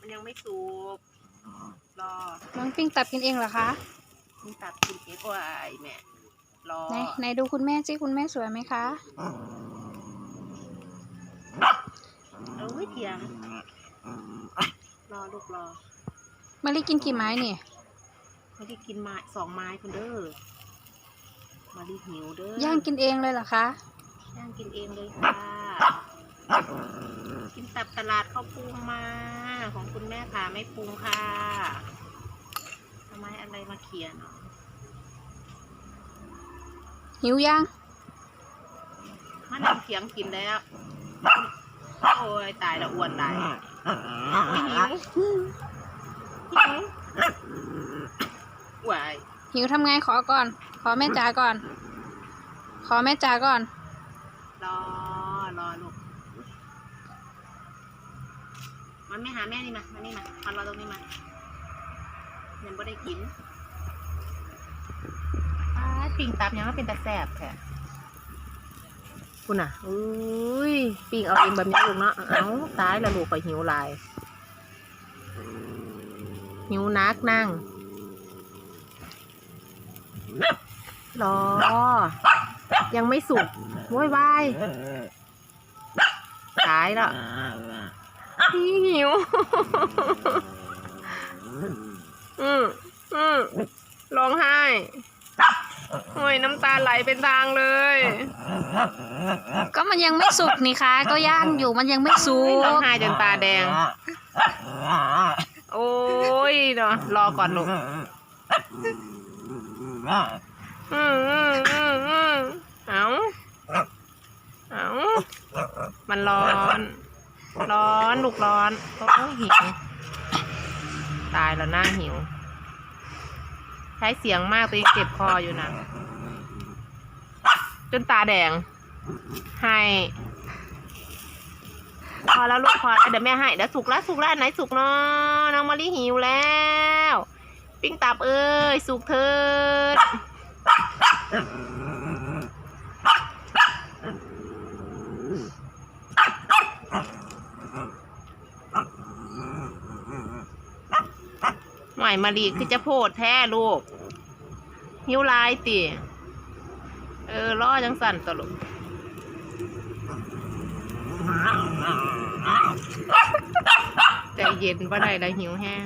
มันยังไม่สุกรอน้องปิ้งตับกินเองเหรอคะนี่ตัดกินเอ็กซ์ไว้แม่รอไหนไหนดูคุณแม่สิคุณแม่สวยไหมคะเอ้ยเถียงรอลูกรอมารีกินกี่ไม้เนี่ยเขาที่กินไม้สองไม้คุณเด้อมาดีหิวเด้อย่างกินเองเลยเหรอคะย่างกินเองเลยค่ะ กินตับตลาดเขาปรุงมา ของคุณแม่ค่ะไม่ปรุงค่ะทำไมอะไรมาเขียนเนาะหิวยังมันนำเขียงกินแล้ว โอ้ยตายแล้วอ้วนตายไม่หิวหิววายหิวทำไงขอก่อน ขอแม่จ๋าก่อน ขอแม่จ๋าก่อนรอ มันไม่หาแม่นี่มามานี่มามันรอตรงนี้มายังไม่ได้กินอ้าปิ่งตับยังไม่เป็นตาแสบแค่คุณอะอุ้ยปิ่งเอาเองแบบนี้ลูกเนาะเอ้าตายแล้วลูกไปหิวหลาย หิวนักนั่งรอ ยังไม่สุกโว้ยวายตายแล้ว พี่หิว อืมอืมร้องไห้ โอ้ยน้ำตาไหลเป็นทางเลย ก็มันยังไม่สุกนี่คะ ก็ย่างอยู่มันยังไม่สุโอ้ยร้องกไห้จนตาแดง โอ้ยเนาะรอก่อนลูกอืมอืมอืมอืมเอาเอามันร้อน ร้อนลูกร้อนโอ้หิว ตายแล้วหน้าหิว ใช้เสียงมากตัวเองเจ็บคออยู่นะ จนตาแดง ให้ พอแล้วลูกพอแล้วเดี๋ยวแม่ให้ เดี๋ยวสุกแล้วสุกแล้วไหนสุกเนาะน้องมะลิหิวแล้ว ปิ้งตับเอ้ยสุกเถิด หน่อยมารีคือจะโพดแท้ลูกหิวลายติเออล่อจังสั่นตวลกใจเย็นปะได้ละหิวแห้ง